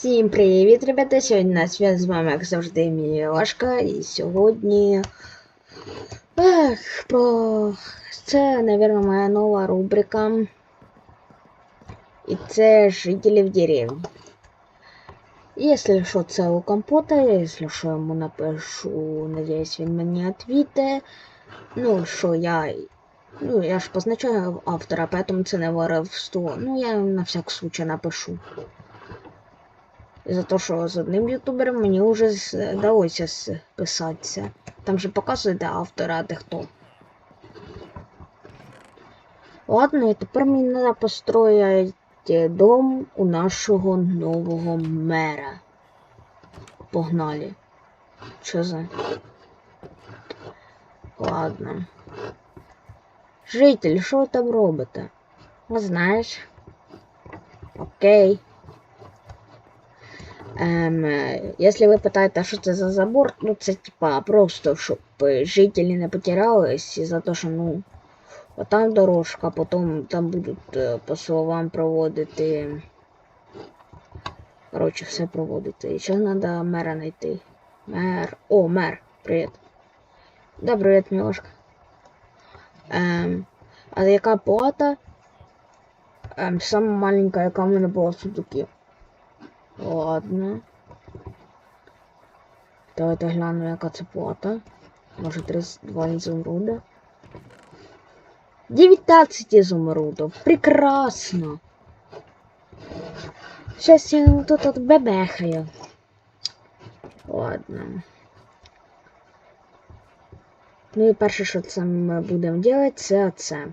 Всім привіт, ребята! Сьогодні на свят з вами, як завжди, Мілашка. І сьогодні. Ех, про... Це, мабуть, моя нова рубрика. І це жителі в деревні. Якщо що, це у компота, якщо що йому напишу, надіюсь, він мені відвіте. Ну, що я. Ну, я ж позначаю автора, поэтому це не воровство. Ну, я на всяк случай напишу. За те, що з одним ютубером мені вже вдалося списатися. Там же показує, де автор, а де хто. Ладно, і тепер мені треба построїти дом у нашого нового мера. Погнали. Що за? Ладно. Житель, що ви там робите? Не знаєш? Окей. Ем, е, якщо ви питаєте, що це за забор, ну це типа просто, щоб жителі не потерялись і за те, що ну. Отам дорожка, потім там будуть е, по словам проводити. Коротше, все проводити. І ще треба мера знайти. Мер. О, мер. Привіт. Да, привіт, мілошка. Ем, а яка плата? Ем, сама маленька, яка в мене була в сундукі. Ладно. Давайте глянемо, яка це плата. Може 32 ізумруда. 19 ізумрудів. Прекрасно. Щас я тут от бебехаю. Ладно. Ну і перше, що це ми будемо робити, це це.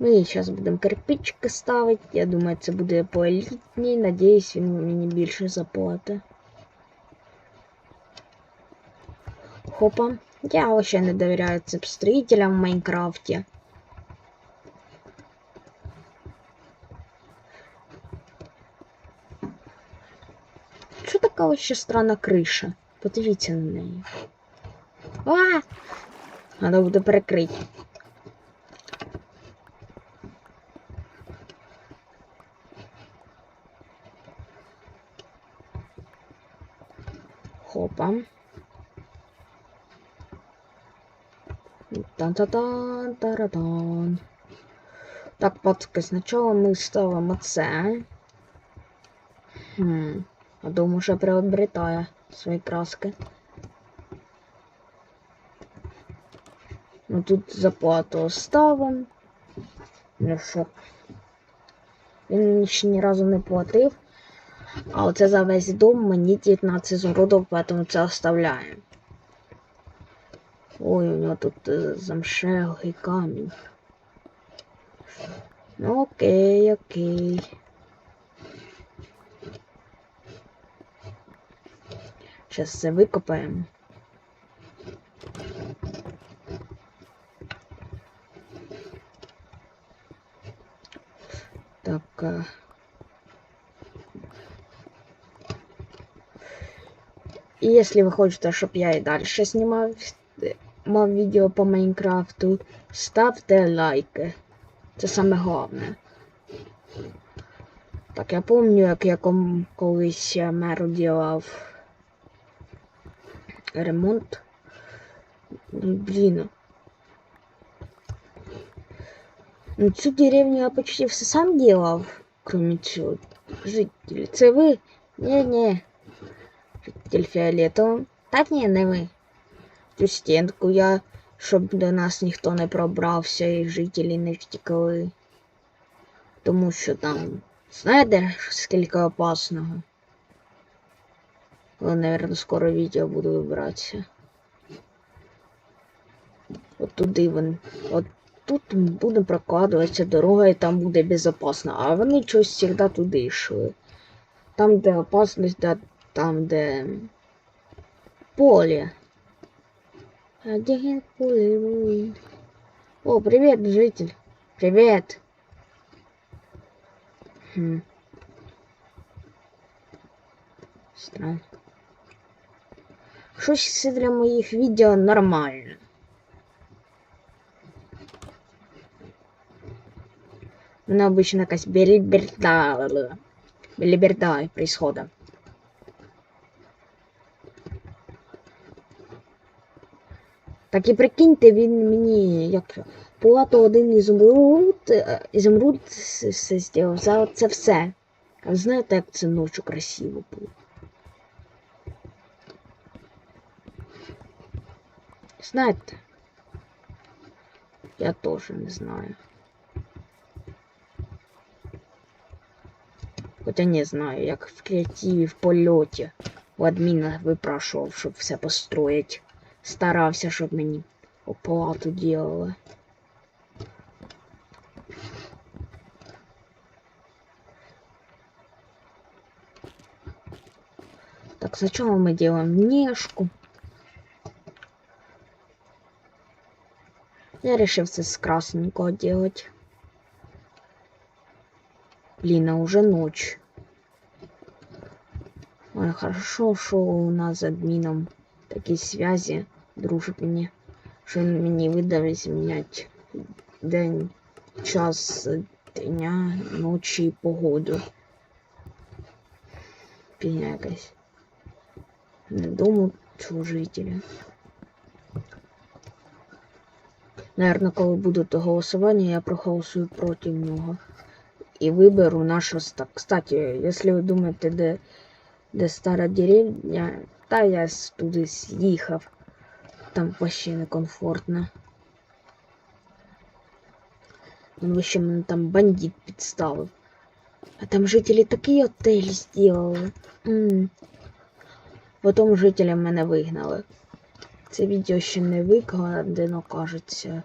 Ми зараз будемо кирпичики ставити. Я думаю, це буде поелітній. Надіюсь, він мені більше заплатить. Хопа. Я вообще не довіряю цим строителям в Майнкрафті. Що така вообще странна криша? Подивіться на неї. А! Надо буде перекрити. Хопа. Тан-та-тан, таратан. Так, пацки, спочатку ми ставимо це. Хм. А дом уже приобретає свої краски. Ну тут заплату ставимо. Ну що? Він ще ні разу не платив. А оце за весь дом мені 19 згодов, поэтому це оставляємо. Ой, у нього тут е, замшелий камінь. Ну окей, окей. Зараз це викопаємо. Так. Е, І якщо ви хочете, щоб я і далі знімав е, мав відео по Майнкрафту, ставте лайки. Це саме головне. Так, я пам'ятаю, як я ком- колись меру ділав ремонт. Блін. Ну, цю деревню я почти все сам делав, кроме цього. Житель, це ви? Ні-ні. Фіолетового. Так ні, не ви. Цю стінку я, щоб до нас ніхто не пробрався і жителі не втікали. Тому що там, знаєте, скільки опасного. Але, наверное, скоро відео буду вибиратися. От туди вон. От тут буде прокладуватися дорога і там буде безпечно. А вони щось завжди туди йшли. Там, де опасність, да, там, де поле. Один пулевой. О, привет, житель. Привет. Хм. Странно. Щось це для моїх відео нормально. Мене обично якась беліберда. Беліберда происхода. Так і прикиньте, він мені як Пулато один ізумруд, е, ізумруд с- зробив за це все. А знаєте, як це ночі красиво було? Знаєте? Я теж не знаю. Хоча не знаю, як в креативі, в польоті у адміна випрашував, щоб все построїть. Старався, щоб мені оплату делали. Так, сначала мы делаем внешку. Я решил все с красненького делать. Блин, а уже ночь. Ой, хорошо, что у нас с админом такие связи дружбені, що він мені видав зміняти день, час дня, ночі і погоду. Піня якась. Не думаю, служителя. Наверно, коли буде то голосування, я проголосую проти нього. І виберу нашу ста. Кстати, якщо ви думаєте, де, де стара деревня, та я туди з'їхав. Там вообще некомфортно. Він вообще мене там бандит підставив. А там жителі такий отель зробили. М. Потім жителі мене вигнали. Це відео ще не викладено, кажеться.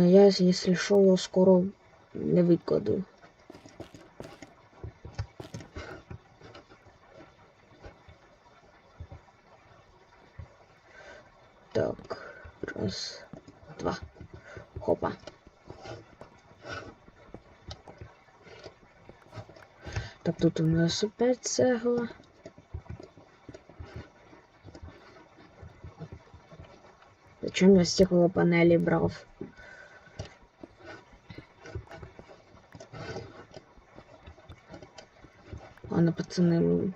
Но я, если что, его скоро не викладу. Так, раз, два. Хопа. Так, тут у нас опять цегла. Зачем я стеклопанели брав? Ладно, пацаны, мы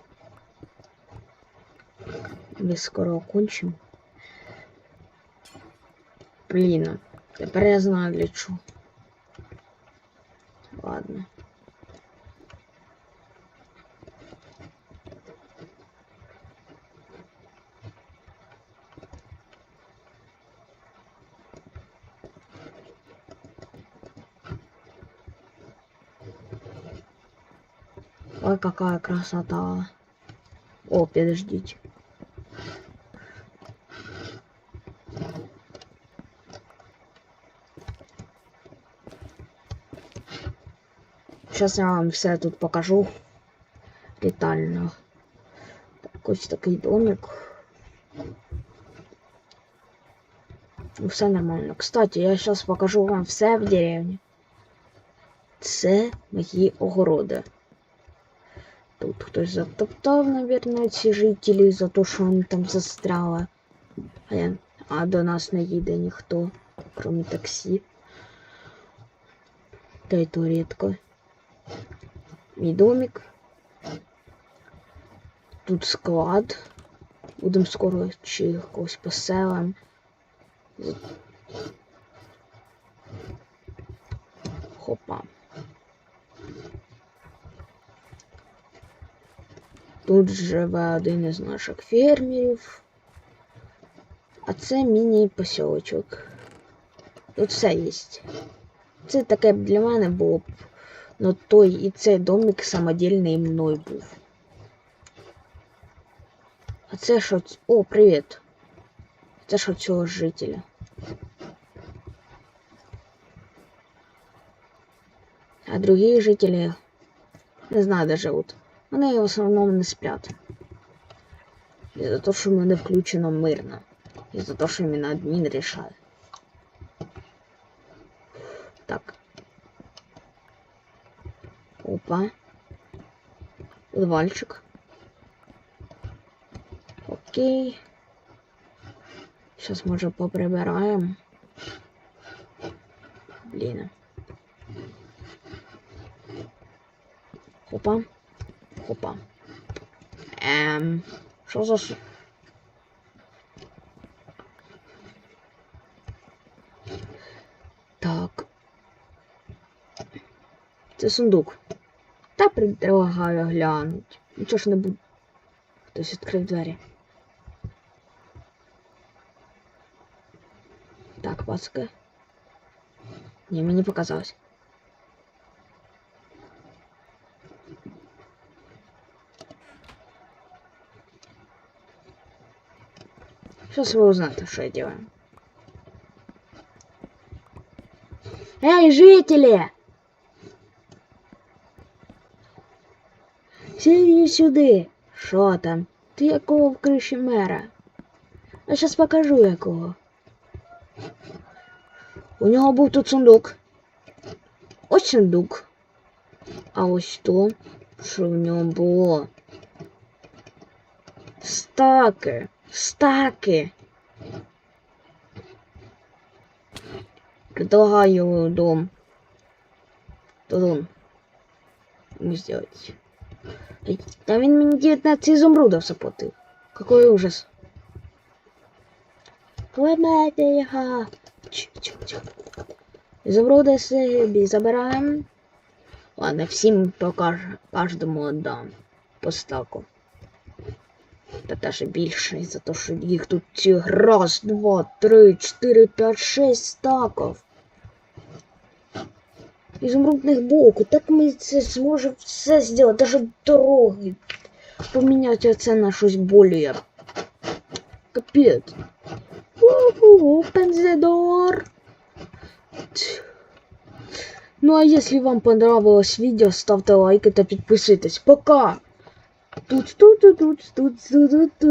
мы скоро окончим. Блин, теперь я знаю для чого. Ой, какая красота. О, подождите. Сейчас я вам все тут покажу детально. Так, ось такий домик. Ну, Все нормально. Кстати, я сейчас покажу вам все в деревні. Це мої огороди. Тут хтось затоптав, наверное, ці жителі за те, що вони там застряли. А до нас не їде ніхто, крім таксі. Та й то рідко. Мій домик. Тут склад. Будемо скоро чи когось поселим. Хопа. Тут живе один із наших фермерів. А це міні-посілочок. Тут все є. Це таке б для мене було б. Ну той і цей домик самодільний мною був. А це що? ц- О, привіт. Це що цього жителя? А другі жителі не знаю, де живуть. Вони в основному не сплять. Из-за того, що в мене включено мирно. Из-за того, що іменно адмін рішає. Так. Опа. Подвальчик. Окей. Сейчас, може, поприбираємо. Блін. Хопа. Хопа. Ем. Що за су... Так. Це сундук. Та предлагаю глянуть. Нічого ж не буде. Хтось відкрив двері. Так, пацки. Ні, мені показалось. Сейчас вы узнаете, что я делаю. Эй, жители! Всі сюди. Що там? Ти якого в криші мера? Я щас покажу якого. У нього був тут сундук. Ось сундук. А ось то, що в нього було. Стаки. Стаки. Предлагаю дом. Дом. Мы сделать. Да він мені 19 изумрудов заплатил. Какой ужас. Поймайте його. Изумруди собі забираємо. Ладно, всім покажу, кожному отдам. По стаку. Та даже більше, за те, що їх тут ці раз, два, три, чотири, п'ять, шесть стаків. Ізумрудних боку. Так ми це зможемо все зробити, даже дороги. Поміняти оце на щось более. Капець. Open the door. Ну а если вам понравилось видео, ставьте лайки та підписуйтесь. Пока! Тут тут тут тут тут тут тут